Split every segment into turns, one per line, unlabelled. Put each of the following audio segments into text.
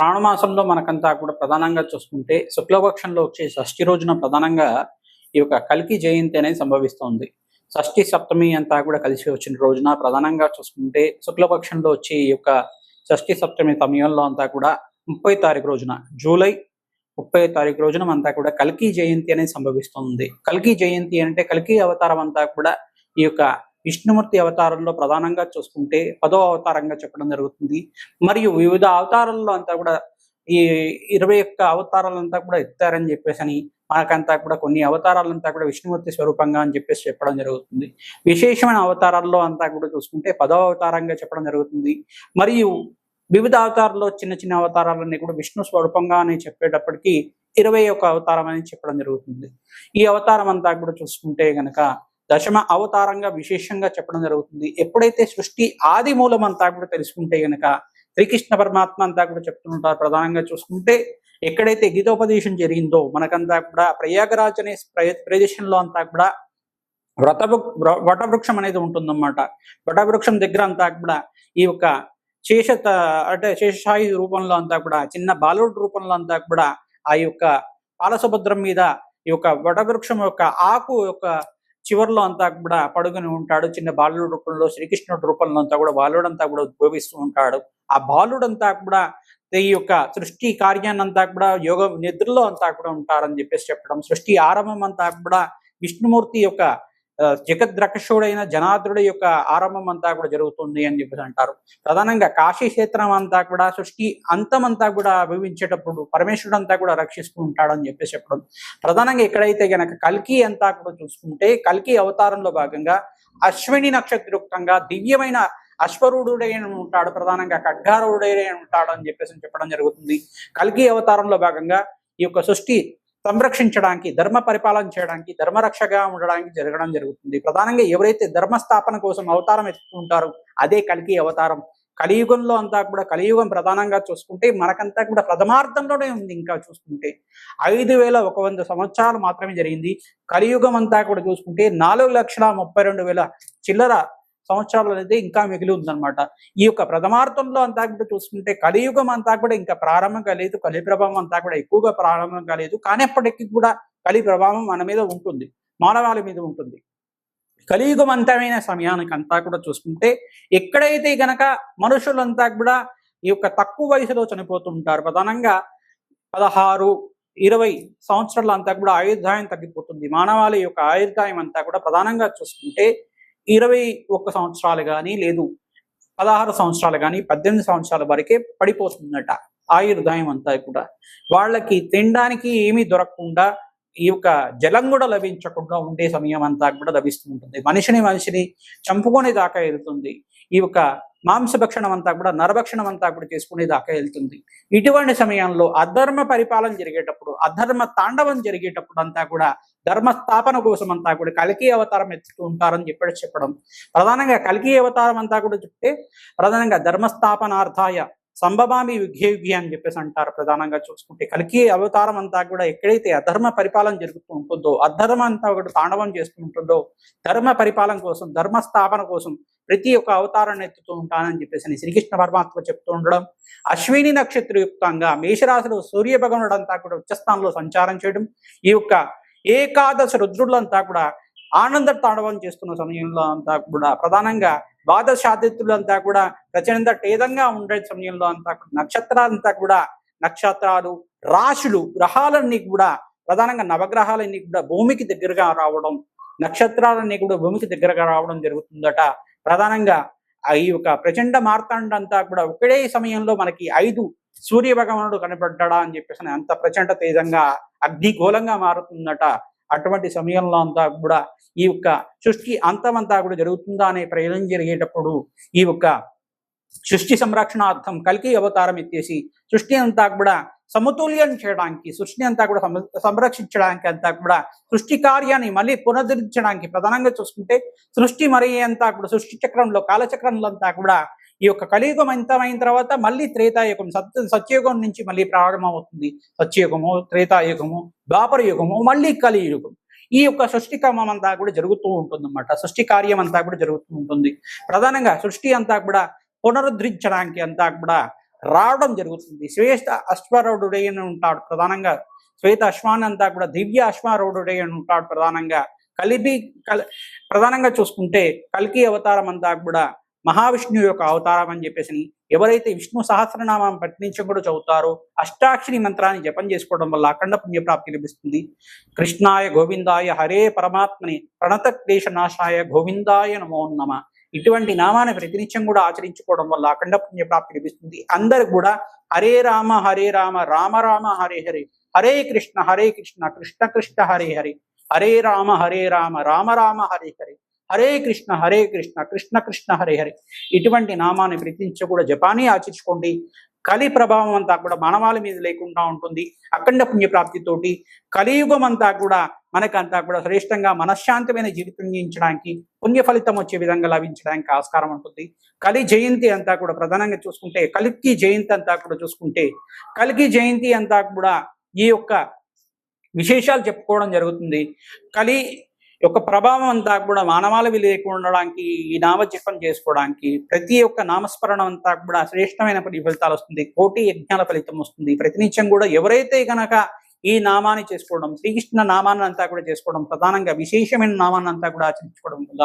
శ్రావణమాసంలో మనకంతా కూడా ప్రధానంగా చూసుకుంటే శుక్లపక్షంలో వచ్చే షష్ఠి రోజున ప్రధానంగా ఈ యొక్క కలికి జయంతి అనేది సంభవిస్తోంది. షష్ఠి సప్తమి అంతా కూడా కలిసి వచ్చిన రోజున ప్రధానంగా చూసుకుంటే శుక్లపక్షంలో వచ్చే ఈ యొక్క షష్ఠి సప్తమి సమయంలో అంతా కూడా ముప్పై తారీఖు రోజున జూలై ముప్పై తారీఖు రోజున అంతా కూడా కల్కి జయంతి అనేది సంభవిస్తుంది. కల్కి జయంతి అంటే కల్కి అవతారం అంతా కూడా ఈ యొక్క విష్ణుమూర్తి అవతారంలో ప్రధానంగా చూసుకుంటే పదో అవతారంగా చెప్పడం జరుగుతుంది. మరియు వివిధ అవతారాల్లో అంతా కూడా ఈ ఇరవై ఒక్క అవతారాలంతా కూడా ఎత్తారని చెప్పేసి అని మనకంతా కూడా కొన్ని అవతారాలంతా కూడా విష్ణుమూర్తి స్వరూపంగా అని చెప్పేసి చెప్పడం జరుగుతుంది. విశేషమైన అవతారాల్లో అంతా కూడా చూసుకుంటే పదో అవతారంగా చెప్పడం జరుగుతుంది. మరియు వివిధ అవతారాల్లో చిన్న చిన్న అవతారాలన్నీ కూడా విష్ణు స్వరూపంగా అని చెప్పేటప్పటికీ ఇరవై ఒక అవతారం అని చెప్పడం జరుగుతుంది. ఈ అవతారం అంతా కూడా చూసుకుంటే గనక దశమ అవతారంగా విశేషంగా చెప్పడం జరుగుతుంది. ఎప్పుడైతే సృష్టి ఆది మూలం అంతా కూడా తెలుసుకుంటే గనక శ్రీకృష్ణ పరమాత్మ అంతా కూడా చెప్తుంటారు ప్రధానంగా చూసుకుంటే ఎక్కడైతే గీతోపదేశం జరిగిందో మనకంతా కూడా ప్రయాగరాజ్ అనే ప్రదేశంలో అంతా కూడా వ్రత వటవృక్షం అనేది ఉంటుందన్నమాట. వటవృక్షం దగ్గర అంతా కూడా ఈ యొక్క శేష అంటే శేషాయి రూపంలో అంతా కూడా చిన్న బాలుడు రూపంలో అంతా కూడా ఆ యొక్క పాలసుభద్రం మీద ఈ యొక్క వటవృక్షం యొక్క ఆకు యొక్క చివరిలో అంతా కూడా పడుకుని ఉంటాడు. చిన్న బాలుడు రూపంలో శ్రీకృష్ణుడి రూపంలో అంతా కూడా బాలుడంతా కూడా ఉద్భవిస్తూ ఉంటాడు. ఆ బాలుడంతా కూడా ఈ యొక్క సృష్టి కార్యాన్ని అంతా కూడా యోగ నిద్రలో అంతా కూడా ఉంటారని చెప్పేసి చెప్పడం సృష్టి ఆరంభం అంతా కూడా విష్ణుమూర్తి యొక్క జగద్రక్షుడైన జనార్దుడి యొక్క ఆరంభం అంతా కూడా జరుగుతుంది అని చెప్పేసి అంటారు. ప్రధానంగా కాశీ క్షేత్రం అంతా కూడా సృష్టి అంతమంతా కూడా అభివించేటప్పుడు పరమేశ్వరుడు అంతా కూడా రక్షిస్తూ ఉంటాడని చెప్పేసి చెప్పడం. ప్రధానంగా ఎక్కడైతే గనక కల్కి అంతా కూడా చూసుకుంటే కల్కి అవతారంలో భాగంగా అశ్విని నక్షత్రయుక్తంగా దివ్యమైన అశ్వరుడుడై ఉంటాడు. ప్రధానంగా ఖడ్గారుడైన ఉంటాడు అని చెప్పేసి చెప్పడం జరుగుతుంది. కల్కి అవతారంలో భాగంగా ఈ యొక్క సృష్టి సంరక్షించడానికి ధర్మ పరిపాలన చేయడానికి ధర్మరక్షగా ఉండడానికి జరగడం జరుగుతుంది. ప్రధానంగా ఎవరైతే ధర్మస్థాపన కోసం అవతారం ఎత్తుకుంటారో అదే కలికి అవతారం. కలియుగంలో అంతా కూడా కలియుగం ప్రధానంగా చూసుకుంటే మనకంతా కూడా ప్రథమార్థంలోనే ఉంది ఇంకా చూసుకుంటే. ఐదు వేల ఒక వంద సంవత్సరాలు మాత్రమే జరిగింది. కలియుగం అంతా కూడా చూసుకుంటే నాలుగు లక్షల ముప్పై రెండు వేల చిల్లర సంవత్సరాలు అనేది ఇంకా మిగిలి ఉందన్నమాట. ఈ యొక్క ప్రథమార్థంలో అంతా కూడా చూసుకుంటే కలియుగం అంతా కూడా ఇంకా ప్రారంభం కాలేదు. కలి ప్రభావం అంతా కూడా ఎక్కువగా ప్రారంభం కాలేదు. కానీ కూడా కలి ప్రభావం మన మీద ఉంటుంది. మానవాళి మీద ఉంటుంది. కలియుగం అంతమైన సమయానికి అంతా కూడా చూసుకుంటే ఎక్కడైతే గనక మనుషులంతా కూడా ఈ యొక్క తక్కువ వయసులో చనిపోతుంటారు. ప్రధానంగా పదహారు ఇరవై సంవత్సరాల అంతా కూడా ఆయుర్దాయం తగ్గిపోతుంది. మానవాళి యొక్క ఆయుర్దాయం అంతా కూడా ప్రధానంగా చూసుకుంటే ఇరవై ఒక్క సంవత్సరాలు కానీ లేదు. పదహారు సంవత్సరాలు కానీ పద్దెనిమిది సంవత్సరాల వరకే పడిపోతుందట ఆయుర్దాయం అంతా కూడా. వాళ్ళకి తినడానికి ఏమీ దొరకకుండా ఈ యొక్క జలం కూడా లభించకుండా ఉండే సమయం అంతా కూడా లభిస్తూ ఉంటుంది మనిషిని మనిషిని చంపుకునే దాకా వెళ్తుంది. ఈ యొక్క మాంసభక్షణం అంతా కూడా నరభక్షణం అంతా కూడా చేసుకునే దాకా వెళ్తుంది. ఇటువంటి సమయంలో అధర్మ పరిపాలన జరిగేటప్పుడు అధర్మ తాండవం జరిగేటప్పుడు అంతా కూడా ధర్మ స్థాపన కోసం అంతా కూడా కలికి అవతారం ఎత్తుతూ ఉంటారని చెప్పి చెప్పడం. ప్రధానంగా కలికి అవతారం అంతా కూడా చెప్తే ప్రధానంగా ధర్మస్థాపనార్థాయ సంభవామి యుగ్య అని చెప్పేసి అంటారు ప్రధానంగా చూసుకుంటే. కలికి అవతారం అంతా కూడా ఎక్కడైతే అధర్మ పరిపాలన జరుగుతూ ఉంటుందో అధర్మ అంతా కూడా తాండవం చేస్తూ ఉంటుందో ధర్మ పరిపాలన కోసం ధర్మ స్థాపన కోసం ప్రతి ఒక్క అవతారాన్ని ఎత్తుతూ ఉంటానని చెప్పేసి శ్రీకృష్ణ పరమాత్మ చెప్తూ ఉండడం. అశ్విని నక్షత్రయుక్తంగా మేషరాశిలో సూర్య భగవానుడు అంతా కూడా ఉచ్చస్థానంలో సంచారం చేయడం. ఈ యొక్క ఏకాదశ రుద్రులంతా కూడా ఆనంద తాండవం చేస్తున్న సమయంలో అంతా కూడా ప్రధానంగా ద్వాదశాదిత్యులంతా కూడా ప్రచండ టేదంగా ఉండే సమయంలో అంతా నక్షత్రాలంతా కూడా నక్షత్రాలు రాశులు గ్రహాలన్నీ కూడా ప్రధానంగా నవగ్రహాలన్నీ కూడా భూమికి దగ్గరగా రావడం నక్షత్రాలన్నీ కూడా భూమికి దగ్గరగా రావడం జరుగుతుందట. ప్రధానంగా ఈ యొక్క ప్రచండ మార్తాండంతా కూడా ఒకే సమయంలో మనకి ఐదు సూర్య భగవానుడు కనబడ్డా అని చెప్పేసి అంత ప్రచండ తేజంగా అగ్నిగోళంగా మారుతుందట అటువంటి సమయంలో అంతా కూడా ఈ యొక్క సృష్టి అంతమంతా కూడా జరుగుతుందా అనే ప్రయోజనం జరిగేటప్పుడు ఈ యొక్క సృష్టి సంరక్షణార్థం కలికి అవతారం ఎత్తేసి సృష్టి అంతా కూడా సమతుల్యం చేయడానికి సృష్టి అంతా కూడా సంరక్షించడానికి అంతా కూడా సృష్టి కార్యాన్ని మళ్ళీ పునరుద్ధరించడానికి ప్రధానంగా చూసుకుంటే సృష్టి మరి అంతా కూడా సృష్టి చక్రంలో కాలచక్రంలో అంతా కూడా ఈ యొక్క కలియుగం అంతమైన తర్వాత మళ్ళీ త్రేతాయుగం సత్య సత్యయుగం నుంచి మళ్ళీ ప్రారంభమవుతుంది. సత్యయుగము త్రేతాయుగము ద్వాపర యుగము మళ్ళీ కలియుగం. ఈ యొక్క సృష్టి క్రమం అంతా కూడా జరుగుతూ ఉంటుంది అన్నమాట సృష్టి కార్యం అంతా కూడా జరుగుతూ ఉంటుంది. ప్రధానంగా సృష్టి అంతా కూడా పునరుద్ధరించడానికి అంతా కూడా రావడం జరుగుతుంది. శ్వేత అశ్వారూఢుడై అని ఉంటాడు ప్రధానంగా. శ్వేత అశ్వాన్ అంతా కూడా దివ్య అశ్వారూఢుడై అని ఉంటాడు ప్రధానంగా. కలిపి కల్ ప్రధానంగా చూసుకుంటే కల్కి అవతారం అంతా కూడా మహావిష్ణువు యొక్క అవతారం అని చెప్పేసి ఎవరైతే విష్ణు సహస్రనామం పఠించడం కూడా చదువుతారో అష్టాక్షరి మంత్రాన్ని జపం చేసుకోవడం వల్ల అఖండ పుణ్యప్రాప్తి లభిస్తుంది. కృష్ణాయ గోవిందాయ హరే పరమాత్మని ప్రణత క్లేశ నాశాయ గోవిందాయ నమో నమ. ఇటువంటి నామాన్ని ప్రతినిత్యం కూడా ఆచరించుకోవడం వల్ల అఖండ పుణ్యప్రాప్తి లభిస్తుంది. అందరు కూడా హరే రామ హరే రామ రామ రామ హరే హరే. హరే కృష్ణ హరే కృష్ణ కృష్ణ కృష్ణ హరే హరే. హరే రామ హరే రామ రామ రామ హరే హరే. హరే కృష్ణ హరే కృష్ణ కృష్ణ కృష్ణ హరే హరే. ఇటువంటి నామాన్ని ప్రతినిత్యం కూడా జపాన్ని ఆచరించుకోండి. కలి ప్రభావం అంతా కూడా మానవాళి మీద లేకుండా ఉంటుంది. అఖండ పుణ్యప్రాప్తితోటి కలియుగం అంతా కూడా మనకంతా కూడా శ్రేష్టంగా మనశ్శాంతమైన జీవితం జీవించడానికి పుణ్య ఫలితం వచ్చే విధంగా లభించడానికి ఆస్కారం ఉంటుంది. కలి జయంతి అంతా కూడా ప్రధానంగా చూసుకుంటే కలికి జయంతి అంతా కూడా చూసుకుంటే కలికి జయంతి అంతా కూడా ఈ యొక్క విశేషాలు చెప్పుకోవడం జరుగుతుంది. కలి యొక్క ప్రభావం అంతా కూడా మానవాళవి లేకుండా ఉండడానికి ఈ నామజపం చేసుకోవడానికి ప్రతి ఒక్క నామస్మరణ అంతా కూడా శ్రేష్టమైన ఫలితాలు వస్తుంది. కోటి యజ్ఞాల ఫలితం వస్తుంది. ప్రతినిత్యం కూడా ఎవరైతే గనక ఈ నామాన్ని చేసుకోవడం శ్రీకృష్ణ నామాన్ని అంతా కూడా చేసుకోవడం ప్రధానంగా విశేషమైన నామాన్ని అంతా కూడా ఆచరించుకోవడం వల్ల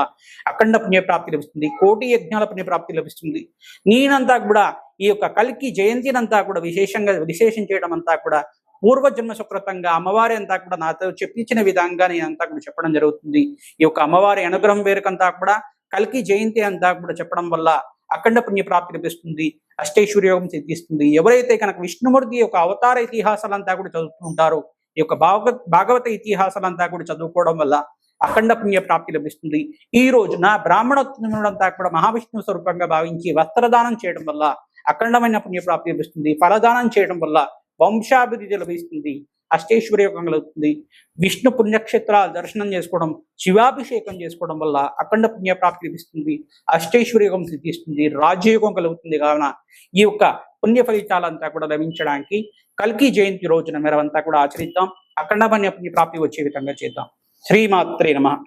అఖండ పుణ్యప్రాప్తి లభిస్తుంది. కోటి యజ్ఞాల పుణ్యప్రాప్తి లభిస్తుంది. నేనంతా కూడా ఈ యొక్క కలికి జయంతినంతా కూడా విశేషంగా విశేషం చేయడం అంతా కూడా పూర్వజన్మ సుకృతంగా అమ్మవారి అంతా కూడా నాతో చెప్పించిన విధంగా నేను అంతా కూడా చెప్పడం జరుగుతుంది. ఈ యొక్క అమ్మవారి అనుగ్రహం వేరుకంతా కూడా కలికి జయంతి అంతా కూడా చెప్పడం వల్ల అఖండ పుణ్య ప్రాప్తి లభిస్తుంది అష్టైశ్వర్యోగం సిద్ధిస్తుంది. ఎవరైతే కనుక విష్ణుమూర్తి యొక్క అవతార ఇతిహాసాలంతా కూడా చదువుతుంటారో ఈ యొక్క భాగవత భాగవత ఇతిహాసాలంతా కూడా చదువుకోవడం వల్ల అఖండ పుణ్య ప్రాప్తి లభిస్తుంది. ఈ రోజున బ్రాహ్మణోత్తములంతా కూడా మహావిష్ణువు స్వరూపంగా భావించి వస్త్రదానం చేయడం వల్ల అఖండమైన పుణ్య ప్రాప్తి లభిస్తుంది. ఫలదానం చేయడం వల్ల వంశాభివృద్ధి లభిస్తుంది అష్టైశ్వర్యోగం కలుగుతుంది. విష్ణు పుణ్యక్షేత్రాలు దర్శనం చేసుకోవడం శివాభిషేకం చేసుకోవడం వల్ల అఖండ పుణ్య ప్రాప్తి లభిస్తుంది అష్టైశ్వర్యోగం సిద్ధిస్తుంది రాజయోగం కలుగుతుంది కావున ఈ యొక్క పుణ్య ఫలితాలంతా కూడా లభించడానికి కల్కి జయంతి రోజున మేరవంతా కూడా ఆచరిద్దాం అఖండ పుణ్య పుణ్య ప్రాప్తి వచ్చే విధంగా చేద్దాం. శ్రీమాత్రే నమ.